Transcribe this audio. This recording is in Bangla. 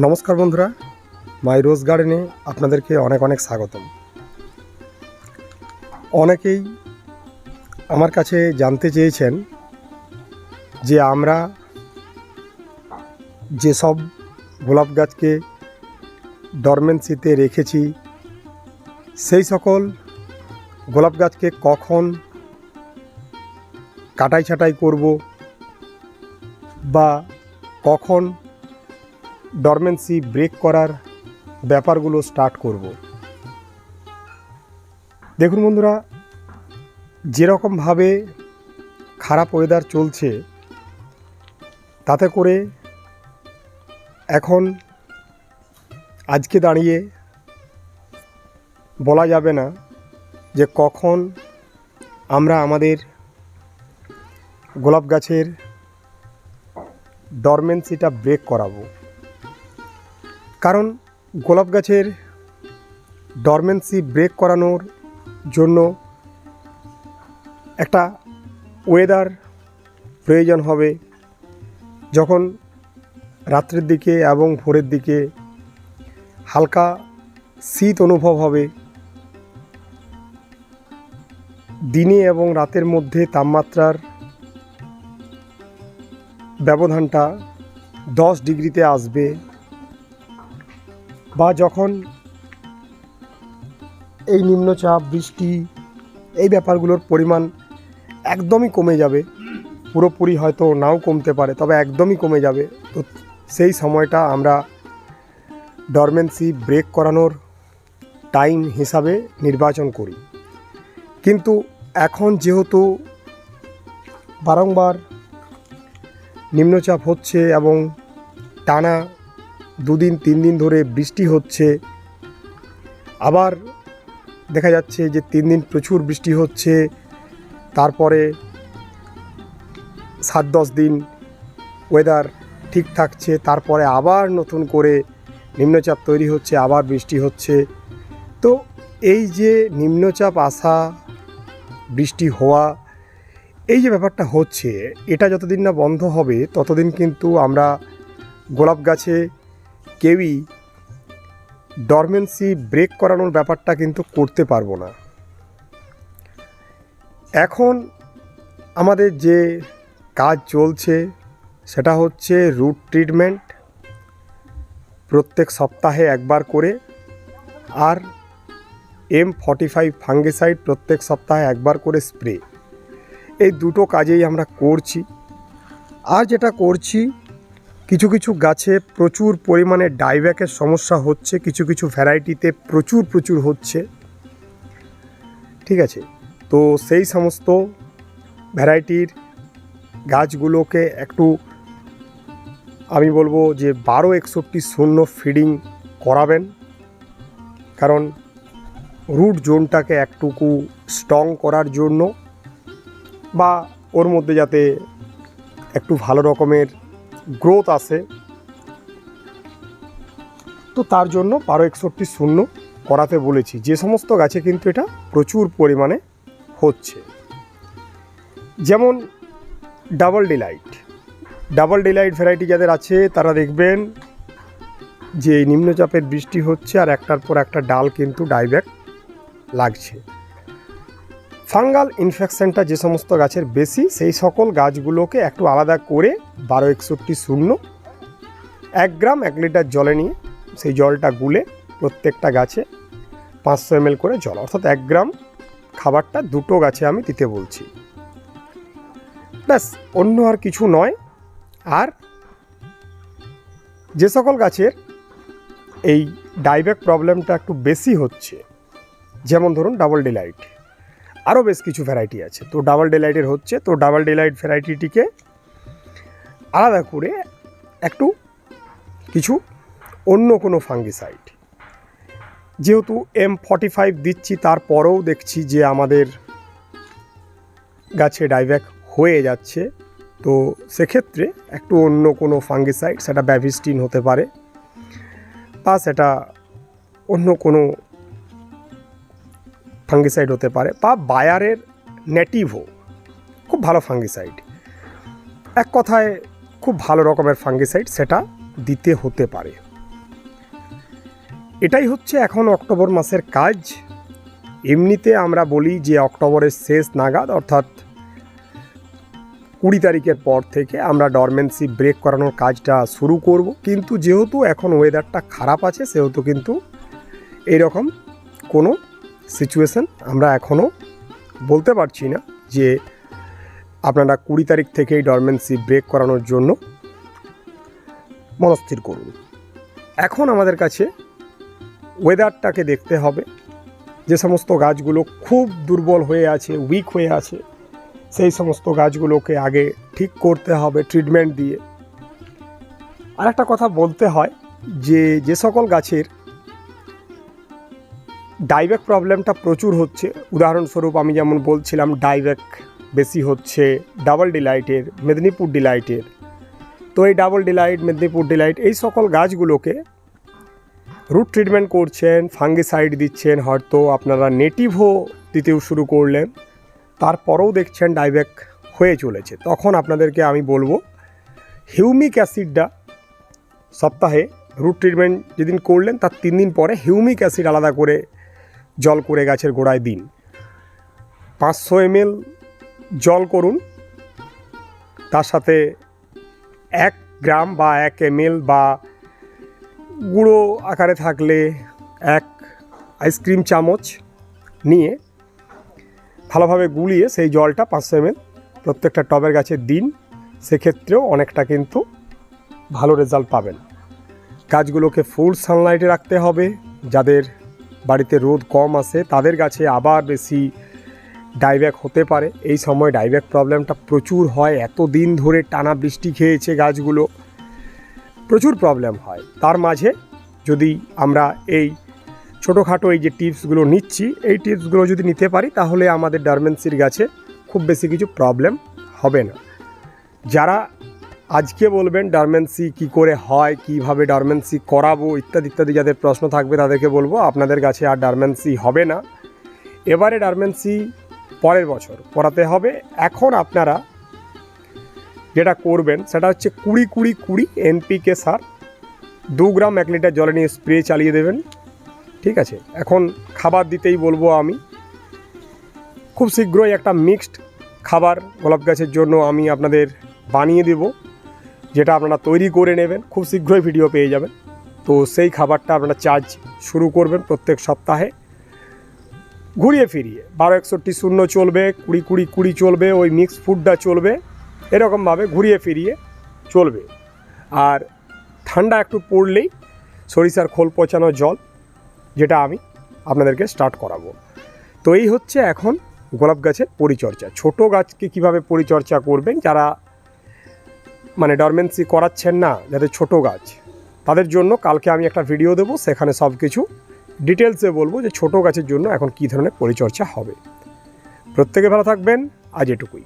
নমস্কার বন্ধুরা, মাই রোজ গার্ডেনে আপনাদেরকে অনেক অনেক স্বাগতম। অনেকেই আমার কাছে জানতে চেয়েছেন যে আমরা যেসব গোলাপ গাছকে ডরমেন্সিতে রেখেছি, সেই সকল গোলাপ গাছকে কখন কাটাই ছাটাই করব বা কখন ডরমেন্সি ব্রেক করার ব্যাপারগুলো স্টার্ট করব। দেখুন বন্ধুরা, যেরকমভাবে খারাপ ওয়েদার চলছে, তাতে করে এখন আজকে দাঁড়িয়ে বলা যাবে না যে কখন আমরা আমাদের গোলাপ গাছের ডরমেন্সিটা ব্রেক করাবো। কারণ গোলাপ গাছের ডরমেন্সি ব্রেক করানোর জন্য একটা ওয়েদার প্রয়োজন হবে। যখন রাত্রের দিকে এবং ভোরের দিকে হালকা শীত অনুভব হবে, দিনে এবং রাতের মধ্যে তাপমাত্রার ব্যবধানটা দশ ডিগ্রিতে আসবে। বা যখন এই নিম্নচাপ, বৃষ্টি, এই ব্যাপারগুলোর পরিমাণ একদমই কমে যাবে, পুরোপুরি হয়তো নাও কমতে পারে, তবে একদমই কমে যাবে, তো সেই সময়টা আমরা ডরমেন্সি ব্রেক করানোর টাইম হিসাবে নির্বাচন করি। কিন্তু এখন যেহেতু বারংবার নিম্নচাপ হচ্ছে এবং টানা দুদিন, তিন দিন ধরে বৃষ্টি হচ্ছে। আবার দেখা যাচ্ছে যে তিন দিন প্রচুর বৃষ্টি হচ্ছে। তারপরে সাত, দশ দিন ওয়েদার ঠিক থাকছে। তারপরে আবার নতুন করে নিম্নচাপ তৈরি হচ্ছে, আবার বৃষ্টি হচ্ছে। তো এই যে নিম্নচাপ আসা, বৃষ্টি হওয়া, এই যে ব্যাপারটা হচ্ছে, এটা যতদিন না বন্ধ হবে, ততদিন কিন্তু আমরা গোলাপ গাছে কেউই ডরমেন্সি ব্রেক করানোর ব্যাপারটা কিন্তু করতে পারব না। এখন আমাদের যে কাজ চলছে, সেটা হচ্ছে রুট ট্রিটমেন্ট প্রত্যেক সপ্তাহে একবার করে আর এম ফর্টি ফাইভ ফাঙ্গিসাইড প্রত্যেক সপ্তাহে একবার করে স্প্রে এই দুটো কাজেই আমরা করছি। আর যেটা করছি কিছু কিছু গাছে প্রচুর পরিমাণে ডাইব্যাকের সমস্যা হচ্ছে, কিছু কিছু ভ্যারাইটিতে প্রচুর প্রচুর হচ্ছে। ঠিক আছে, তো সেই সমস্ত ভ্যারাইটির গাছগুলোকে একটু আমি বলব যে বারো একষট্টি শূন্য ফিডিং করাবেন, কারণ রুট জোনটাকে একটুকু স্ট্রং করার জন্য বা ওর মধ্যে যাতে একটু ভালো রকমের গ্রোথ আসে তো তার জন্য বারো একষট্টি শূন্য করাতে বলেছি। যে সমস্ত গাছে কিন্তু এটা প্রচুর পরিমাণে হচ্ছে। যেমন double delight double delight variety যাদের আছে, তারা দেখবেন যে নিম্নচাপের বৃষ্টি হচ্ছে আর একটার পর একটা ডাল কিন্তু ডাইব্যাক লাগছে। ফাঙ্গাল ইনফেকশনটা যে সমস্ত গাছের বেশি, সেই সকল গাছগুলোকে একটু আলাদা করে বারো একষট্টি শূন্য, এক গ্রাম এক লিটার জলে নিয়ে সেই জলটা গুলে প্রত্যেকটা গাছে পাঁচশো এম করে জল। অর্থাৎ এক গ্রাম খাবারটা দুটো গাছে আমি দিতে বলছি। ব্যাস, অন্য আর কিছু নয়। আর যে সকল গাছের এই ডাইব্যাক প্রবলেমটা একটু বেশি হচ্ছে, যেমন ধরুন ডাবল ডিলাইট। আরও বেশ কিছু ভ্যারাইটি আছে। তো ডাবল ডেলাইটের হচ্ছে, তো ডাবল ডেলাইট ভ্যারাইটিটিকে আলাদা করে একটু কিছু অন্য কোনো ফাঙ্গিসাইড যেহেতু এম ফর্টি ফাইভ দিচ্ছি, তারপরেও দেখছি যে আমাদের গাছে ডাইব্যাক হয়ে যাচ্ছে, তো সেক্ষেত্রে একটু অন্য কোনো ফাঙ্গিসাইড সেটা ব্যাভিস্টিন হতে পারে, বা সেটা অন্য কোনো ফাঙ্গিসাইড হতে পারে বা বায়ারের নেটিভো, খুব ভালো ফাঙ্গিসাইড। এক কথায়, খুব ভালো রকমের ফাঙ্গিসাইড সেটা দিতে হতে পারে। এটাই হচ্ছে এখন অক্টোবর মাসের কাজ। এমনিতে আমরা বলি যে অক্টোবরের শেষ নাগাদ, অর্থাৎ কুড়ি তারিখের পর থেকে আমরা ডরমেন্সি ব্রেক করানোর কাজটা শুরু করব। কিন্তু যেহেতু এখন ওয়েদারটা খারাপ আছে, সেহেতু কিন্তু এরকম কোনো সিচুয়েশন আমরা এখনও বলতে পারছি না যে আপনারা কুড়ি তারিখ থেকেই ডরমেন্সি ব্রেক করানোর জন্য মনস্থির করুন। এখন আমাদের কাছে ওয়েদারটাকে দেখতে হবে। যে সমস্ত গাছগুলো খুব দুর্বল হয়ে আছে উইক হয়ে আছে, সেই সমস্ত গাছগুলোকে আগে ঠিক করতে হবে ট্রিটমেন্ট দিয়ে। আর একটা কথা বলতে হয় যে যে সকল গাছের ডাইব্যাক প্রবলেমটা প্রচুর হচ্ছে। উদাহরণস্বরূপ আমি যেমন বলছিলাম ডাইব্যাক বেশি হচ্ছে ডাবল ডিলাইটের মেদিনীপুর ডিলাইটের তো এই ডাবল ডিলাইট মেদিনীপুর ডিলাইট এই সকল গাছগুলোকে রুট ট্রিটমেন্ট করছেন ফাঙ্গিসাইড দিচ্ছেন, হয়তো আপনারা নেটিভও দিতেও শুরু করলেন। তারপরেও দেখছেন ডাইব্যাক হয়ে চলেছে। তখন আপনাদেরকে আমি বলব হিউমিক অ্যাসিডটা সপ্তাহে রুট ট্রিটমেন্ট যেদিন করলেন, তার তিন দিন পরে হিউমিক অ্যাসিড আলাদা করে জল করে গাছের গোড়ায় দিন। পাঁচশো এমএল জল করুন। তার সাথে এক গ্রাম বা এক এমএল বা গুঁড়ো আকারে থাকলে এক আইসক্রিম চামচ নিয়ে ভালোভাবে গুলিয়ে সেই জলটা পাঁচশো এমএল প্রত্যেকটা টবের গাছে দিন। সেক্ষেত্রেও অনেকটা কিন্তু ভালো রেজাল্ট পাবেন। গাছগুলোকে ফুল সানলাইটে রাখতে হবে। যাদের বাড়িতে রোদ কম আসে তাদের গাছে আবার বেশি ডাইব্যাক হতে পারে। এই সময় ডাইব্যাক প্রবলেমটা প্রচুর হয় এত দিন ধরে টানা বৃষ্টি খেয়েছে গাছগুলো, প্রচুর প্রবলেম হয়। তার মাঝে যদি আমরা এই ছোটোখাটো এই যে টিপসগুলো নিচ্ছি, এই টিপসগুলো যদি নিতে পারি, তাহলে আমাদের ডারমেন্সির গাছে খুব বেশি কিছু প্রবলেম হবে না। যারা আজকে বলবেন ডারমেন্সি কি করে হয়, কীভাবে ডারমেন্সি করাবো, ইত্যাদি ইত্যাদি যাদের প্রশ্ন থাকবে তাদেরকে বলব, আপনাদের কাছে আর ডারমেন্সি হবে না। এবারে ডারমেন্সি পরের বছর করাতে হবে। এখন আপনারা যেটা করবেন, সেটা হচ্ছে কুড়ি কুড়ি কুড়ি এনপিকে সার, দু গ্রাম এক লিটার জলে নিয়ে স্প্রে চালিয়ে দেবেন। ঠিক আছে? এখন খাবার দিতেই বলব আমি। খুব শীঘ্রই একটা মিক্সড খাবার গোলাপ গাছের জন্য আমি আপনাদের বানিয়ে দেব। যেটা আপনারা তৈরি করে নেবেন, খুব শীঘ্রই ভিডিও পেয়ে যাবেন। তো সেই খাবারটা আপনারা চার্জ শুরু করবেন প্রত্যেক সপ্তাহে। ঘুরিয়ে ফিরিয়ে, বারো একষট্টি শূন্য চলবে, কুড়ি কুড়ি কুড়ি চলবে, ওই মিক্স ফুডটা চলবে, এরকমভাবে ঘুরিয়ে ফিরিয়ে চলবে। আর ঠান্ডা একটু পড়লেই সরিষার খোল পচানো জল, যেটা আমি আপনাদেরকে স্টার্ট করাবো। তো এই হচ্ছে এখন গোলাপ গাছের পরিচর্যা। ছোট গাছকে কীভাবে পরিচর্যা করবেন, যারা মানে ডরমেন্সি করাচ্ছেন না, যাদের ছোট গাছ। তাদের জন্য কালকে আমি একটা ভিডিও দেবো, সেখানে সব কিছু ডিটেলসে বলব যে ছোট গাছের জন্য এখন কী ধরনের পরিচর্যা হবে। প্রত্যেকে ভালো থাকবেন, আজ এটুকুই।